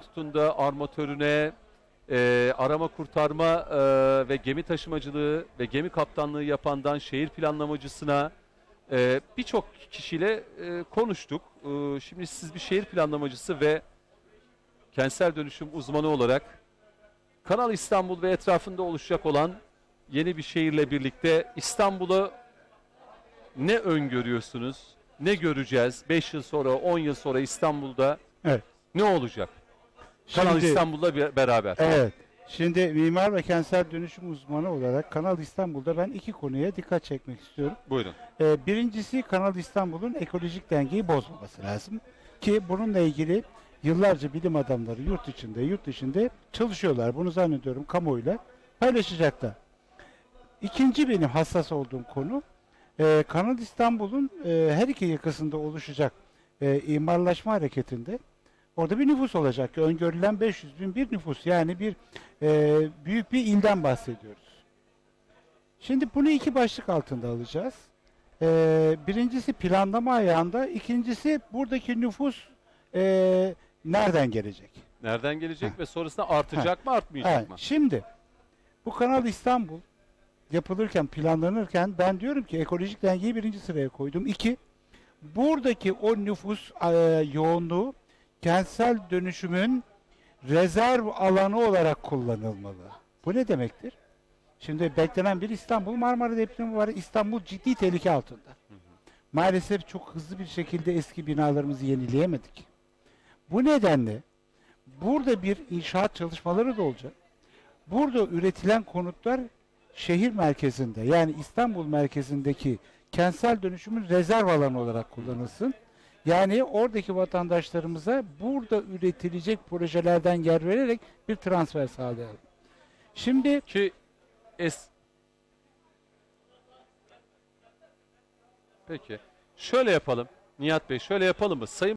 tutun da armatörüne, e, arama kurtarma e, ve gemi taşımacılığı ve gemi kaptanlığı yapandan şehir planlamacısına e, birçok kişiyle e, konuştuk. E, şimdi siz bir şehir planlamacısı ve kentsel dönüşüm uzmanı olarak Kanal İstanbul ve etrafında oluşacak olan yeni bir şehirle birlikte İstanbul'u ne öngörüyorsunuz? Ne göreceğiz? 5 yıl sonra, 10 yıl sonra İstanbul'da Evet. ne olacak? Kanal Şimdi- İstanbul'la bir- beraber. Evet. Şimdi mimar ve kentsel dönüşüm uzmanı olarak Kanal İstanbul'da ben iki konuya dikkat çekmek istiyorum. Buyurun. Ee, birincisi Kanal İstanbul'un ekolojik dengeyi bozmaması lazım. Ki bununla ilgili yıllarca bilim adamları yurt içinde, yurt dışında çalışıyorlar. Bunu zannediyorum kamuoyuyla paylaşacaklar. İkinci benim hassas olduğum konu e, Kanal İstanbul'un e, her iki yakasında oluşacak e, imarlaşma hareketinde orada bir nüfus olacak. Öngörülen 500 bin bir nüfus yani bir e, büyük bir ilden bahsediyoruz. Şimdi bunu iki başlık altında alacağız. Ee, birincisi planlama ayağında, ikincisi buradaki nüfus ee, nereden gelecek? Nereden gelecek Ha. ve sonrasında artacak mı artmayacak Ha, mı? şimdi bu Kanal İstanbul yapılırken, planlanırken ben diyorum ki ekolojik dengeyi birinci sıraya koydum. İki, buradaki o nüfus ee, yoğunluğu kentsel dönüşümün rezerv alanı olarak kullanılmalı. Bu ne demektir? Şimdi beklenen bir İstanbul Marmara depremi var. İstanbul ciddi tehlike altında. Maalesef çok hızlı bir şekilde eski binalarımızı yenileyemedik. Bu nedenle burada bir inşaat çalışmaları da olacak. Burada üretilen konutlar şehir merkezinde yani İstanbul merkezindeki kentsel dönüşümün rezerv alanı olarak kullanılsın. Yani oradaki vatandaşlarımıza burada üretilecek projelerden yer vererek bir transfer sağlayalım. Şimdi Ki es Peki. Şöyle yapalım. Nihat Bey şöyle yapalım mı? Sayın